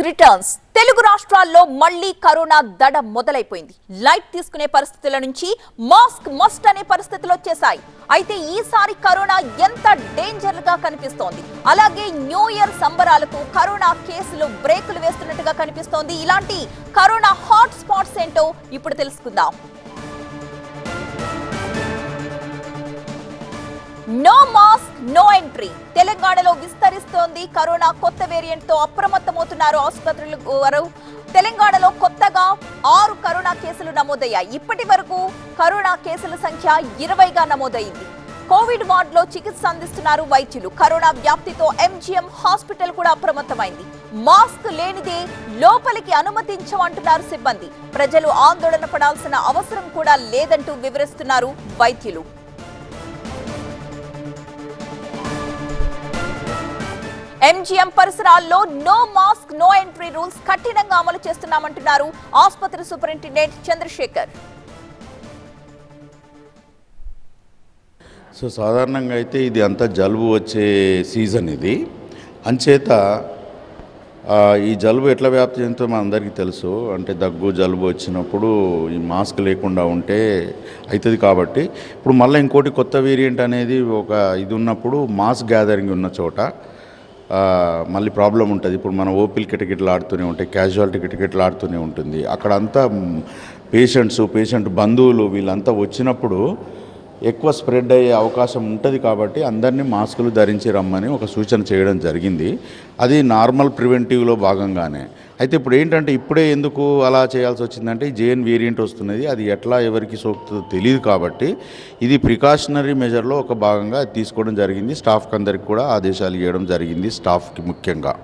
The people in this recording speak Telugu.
రిటర్న్స్. తెలుగు రాష్ట్రాల్లో మళ్ళీ కరోనా దడ మొదలైపోయింది. లైట్ తీసుకునే పరిస్థితుల నుంచి మాస్క్ మస్ట్ అనే పరిస్థితులు వచ్చేసాయి అయితే ఈసారి కరోనా ఎంత డేంజర్గా కనిపిస్తోంది. అలాగే న్యూ ఇయర్ సంబరాలకు కరోనా కేసులు బ్రేకులు వేస్తున్నట్టుగా కనిపిస్తోంది. ఇలాంటి కరోనా హాట్ స్పాట్స్ ఏంటో ఇప్పుడు తెలుసుకుందాం. No mask no entry. తెలంగాణలో విస్తరిస్తోంది కరోనా కొత్త వేరియంట్తో అప్రమత్తమవుతున్నారు ఆసుపత్రుల వారు తెలంగాణలో కొత్తగా ఆరు కరోనా కేసులు నమోదయ్యాయి. ఇప్పటి వరకు కరోనా కేసుల సంఖ్య ఇరవైగా నమోదైంది. కోవిడ్ వార్డులో చికిత్స అందిస్తున్నారు వైద్యులు. కరోనా వ్యాప్తితో ఎంజీఎం హాస్పిటల్ కూడా అప్రమత్తమైంది. మాస్క్ లేనిదే లోపలికి అనుమతించమంటున్నారు సిబ్బంది. ప్రజలు ఆందోళన పడాల్సిన అవసరం కూడా లేదంటూ వివరిస్తున్నారు వైద్యులు. ఎంజీఎం పరిసరాల్లో no mask no entry rules కఠినంగా అమలు చేస్తున్నామంటున్నారు ఆసుపత్రి సూపరింటెండెంట్ చంద్రశేఖర్. సో సాధారణంగా అయితే ఇది అంతా జలుబు వచ్చే సీజన్ ఇది. అంచేత ఈ జలుబు ఎట్లా వ్యాప్తి చెందుతుందో మన అందరికీ తెలుసు. అంటే దగ్గు జలుబు వచ్చినప్పుడు ఈ మాస్క్ లేకుండా ఉంటే అవుతుంది కాబట్టి. ఇప్పుడు మళ్ళీ ఇంకోటి కొత్త వేరియంట్ అనేది ఒక ఇది ఉన్నప్పుడు మాస్ గ్యాదరింగ్ ఉన్న చోట మళ్ళీ ప్రాబ్లం ఉంటుంది. ఇప్పుడు మనం ఓపీలు కిటకిటలు ఆడుతూనే ఉంటాయి క్యాజువాలిటీ కిటకిటలు ఆడుతూనే ఉంటుంది. అక్కడంతా పేషెంట్స్ పేషెంట్ బంధువులు వీళ్ళంతా వచ్చినప్పుడు ఎక్కువ స్ప్రెడ్ అయ్యే అవకాశం ఉంటుంది కాబట్టి అందరినీ మాస్కులు ధరించి రమ్మని ఒక సూచన చేయడం జరిగింది. అది నార్మల్ ప్రివెంటివ్లో భాగంగానే. అయితే ఇప్పుడు ఏంటంటే ఇప్పుడే ఎందుకు అలా చేయాల్సి వచ్చిందంటే జేఎన్ వేరియంట్ వస్తున్నది. అది ఎట్లా ఎవరికి సోకుతుందో తెలియదు కాబట్టి ఇది ప్రికాషనరీ మెజర్లో ఒక భాగంగా తీసుకోవడం జరిగింది. స్టాఫ్కి అందరికి కూడా ఆదేశాలు ఇవ్వడం జరిగింది. స్టాఫ్కి ముఖ్యంగా.